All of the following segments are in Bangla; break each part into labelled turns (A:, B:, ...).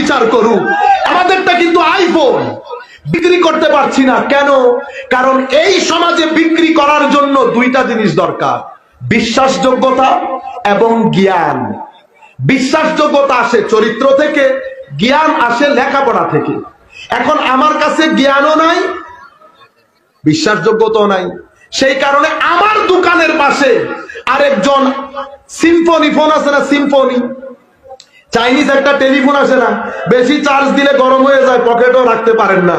A: বিচার করুক আমাদেরটা কিন্তু আইফোন বিক্রি করতে পারছি না। কেন? কারণ এই সমাজে বিক্রি করার জন্য দুইটা জিনিস দরকার। বিশ্বাসযোগ্যতা এবং জ্ঞান। বিশ্বাসযোগ্যতা আসে চরিত্র থেকে, জ্ঞান আসে লেখাপড়া থেকে। এখন আমার কাছে জ্ঞানও নাই, বিশ্বাসযোগ্যতাও নাই। সেই কারণে আমার দোকানের পাশে আরেকজন সিম্ফনি ফোন আছে না সিম্ফনি চাইনিজ একটা টেলিফোন আসে না। বেশি চার্জ দিলে গরম হয়ে যায় পকেটও রাখতে পারেন না।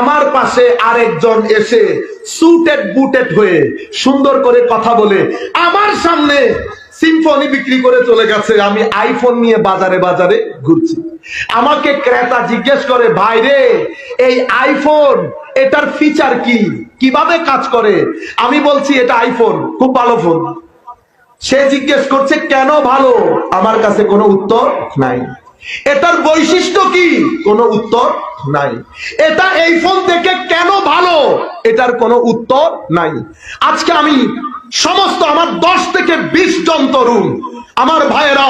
A: আমার পাশে আরেকজন এসে সুটেড বুটেড হয়ে সুন্দর করে কথা বলে, আমার সামনে সিম্ফনি বিক্রি করে চলে গেছে, আমি আইফোন নিয়ে বাজারে বাজারে ঘুরছি। আমাকে ক্রেতা জিজ্ঞেস করে, ভাই রে, এই আইফোন এটার ফিচার কি? কীভাবে কাজ করে? আমি বলছি, এটা আইফোন খুব ভালো ফোন সে জিজ্ঞেস করছে, কেন ভালো? আমার কাছে কোনো উত্তর নাই। এটার বৈশিষ্ট্য কি? কোনো উত্তর নাই। এটা এই ফোন থেকে কেন ভালো? এটার কোনো উত্তর নাই। আজকে আমি সমস্ত আমার দশ থেকে বিশ জন তরুণ, আমার ভাইয়েরা,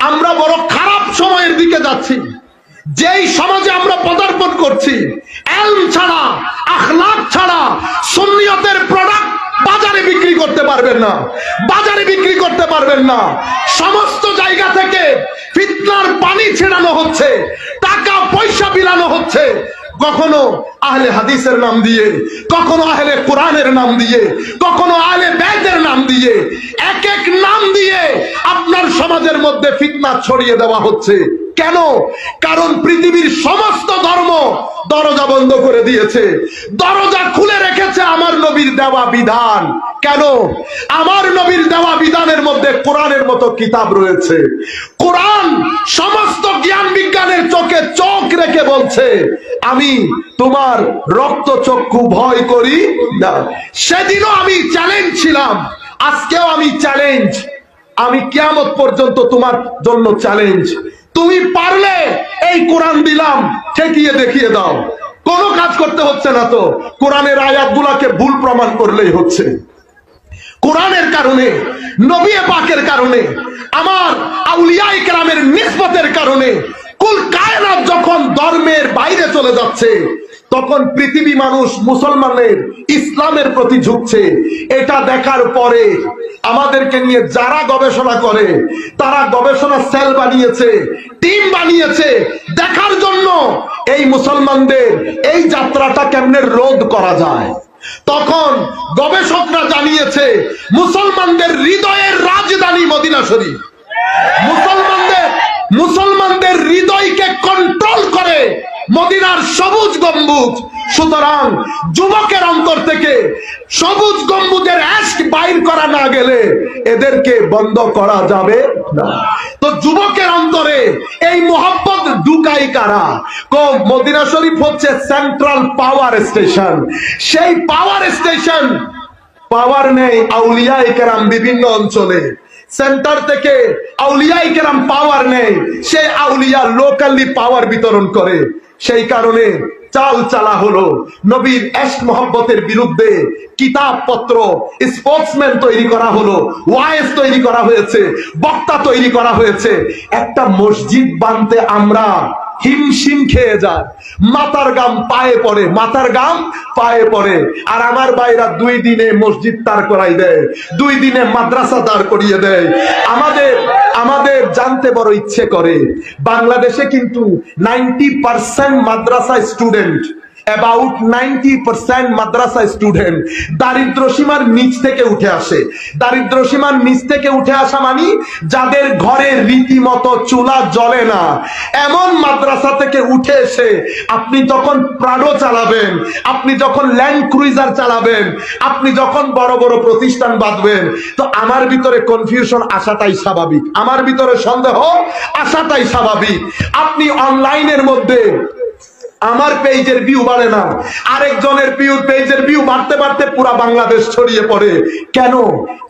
A: আমরা বড় খারাপ সময়ের দিকে যাচ্ছি। যেই সমাজে আমরা পদার্পণ করছি, এলম ছাড়া, আখলাক ছাড়া, সুন্নিয়তের প্রোডাক্ট বাজারে বিক্রি করতে পারবেন না। বাজারে বিক্রি করতে পারবেন না। সমস্ত জায়গা থেকে ফিতনার পানি ছেড়ানো হচ্ছে, টাকা, পয়সা বিলানো হচ্ছে। কখনো আহলে হাদিসের নাম দিয়ে, কখনো আহলে কোরআনের নাম দিয়ে, কখনো আহলে বেদের নাম দিয়ে, এক এক নাম দিয়ে আপনার সমাজের মধ্যে ফিতনা ছড়িয়ে দেওয়া হচ্ছে। কেন? কারণ পৃথিবীর সমস্ত ধর্ম দরজা বন্ধ করে দিয়েছে। দরজা খুলে রেখেছে আমার নবীর দেওয়া বিধান। কেন? আমার নবীর দেওয়া বিধানের মধ্যে কোরআনের মতো কিতাব রয়েছে। কোরআন সমস্ত জ্ঞান বিজ্ঞানের চোখে চোখ রেখে বলছে, আমি তোমার রক্ত চক্ষু ভয় করি না। সেদিনও আমি চ্যালেঞ্জ ছিলাম। আজকেও আমি চ্যালেঞ্জ আমি কিয়ামত পর্যন্ত তোমার জন্য চ্যালেঞ্জ তুমি পারলে এই কোরআন দিলাম, ঠেকিয়ে দেখিয়ে দাও। কোনো কাজ করতে হচ্ছে না তো। কোরআনের আয়াতগুলাকে ভুল প্রমাণ করলেই হচ্ছে। কোরআনের কারণে, নবী পাকের কারণে, আমার আউলিয়া ইকরামের নিসবতের কারণে, কুল কায়নাত যখন ধর্মের বাইরে চলে যাচ্ছে তখন পৃথিবী মানুষ মুসলমানের ইসলামের প্রতি ঝুঁকছে। এটা দেখার পরে আমাদেরকে নিয়ে যারা গবেষণা করে, তারা গবেষণা সেল বানিয়েছে, টিম বানিয়েছে। দেখার জন্য এই মুসলমানদের এই যাত্রাটা কেমনে রোধ করা যায়? তখন গবেষকরা জানিয়েছে, মুসলমানদের হৃদয়ের রাজধানী মদিনা শরীফ। মুসলমানদের মুসলমানদের হৃদয়কে কন্ট্রোল করে মদিনার সবুজ গম্বুজ। সুতরাং যুবকের অন্তর থেকে সবুজ গম্বুজের অ্যাস্ক বাইর করা না গেলে এদেরকে বন্ধ করা যাবে না। তো যুবকের অন্তরে এই মোহাম্মত ঢুকাই কারা? মদিনা শরীফ হচ্ছে সেন্ট্রাল পাওয়ার স্টেশন সেই পাওয়ার স্টেশন পাওয়ার নেই আউলিয়া কেরাম বিভিন্ন অঞ্চলে। সেন্টার থেকে আউলিয়া কেরাম পাওয়ার নেই। সে আউলিয়া লোকালি পাওয়ার বিতরণ করে। সেই কারণে চাল চালা হলো। নবীর এশ মোহাম্মতের বিরুদ্ধে কিতাব পত্র স্পোর্টসম্যান তৈরি করা হলো ওয়াইস তৈরি করা হয়েছে, বক্তা তৈরি করা হয়েছে। একটা মসজিদ বানতে আমরা হিমশিম খেয়ে যায়। মাতার গাম পায়ে পড়ে, মাতার গাম পায়ে পড়ে। আর আমার বাইরা দুই দিনে মসজিদ তার করাই দেয়, দুই দিনে মাদ্রাসা দাঁড় করিয়ে দেয়। আমাদের আমাদের জানতে বড় ইচ্ছে করে। বাংলাদেশে কিন্তু নাইনটি পার্সেন্ট মাদ্রাসা স্টুডেন্ট অ্যাবাউট নাইনটি পার্সেন্ট মাদ্রাসা স্টুডেন্ট দারিদ্র সীমার নিচ থেকে উঠে আসে। দারিদ্র সীমার নিচ থেকে উঠে আসা মানে যাদের ঘরে রীতিমতো চুলা জ্বলে না। এমন মাদ্রাসা থেকে উঠে এসে আপনি যখন প্রাডো চালাবেন, আপনি যখন ল্যান্ড ক্রুইজার চালাবেন, আপনি যখন বড় বড় প্রতিষ্ঠান বাঁধবেন, তো আমার ভিতরে কনফিউশন আসাটাই স্বাভাবিক। আমার ভিতরে সন্দেহ আসাটাই স্বাভাবিক। আপনি অনলাইনের মধ্যে আমার পেজের ভিউ বাড়ে না। আরেকজনের ভিউ পেজের ভিউ বাড়তে বাড়তে পুরা বাংলাদেশ ছড়িয়ে পড়ে। কেন?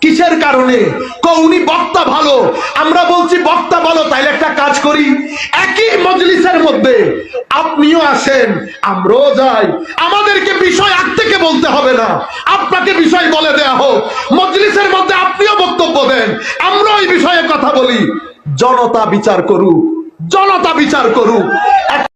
A: কিসের কারণে? ক, উনি বক্তা ভালো। আমরা বলছি বক্তা ভালো, তাইলে একটা কাজ করি। একই মজলিসের মধ্যে আপনিও আসেন, আমরাও যাই। আমাদেরকে বিষয় আগ থেকে বলতে হবে না। আপনাকে বিষয় বলে দেয়া হোক। মজলিসের মধ্যে আপনিও বক্তব্য দেন। আমরাও এই বিষয়ে কথা বলি। জনতা বিচার করুক। জনতা বিচার করুক।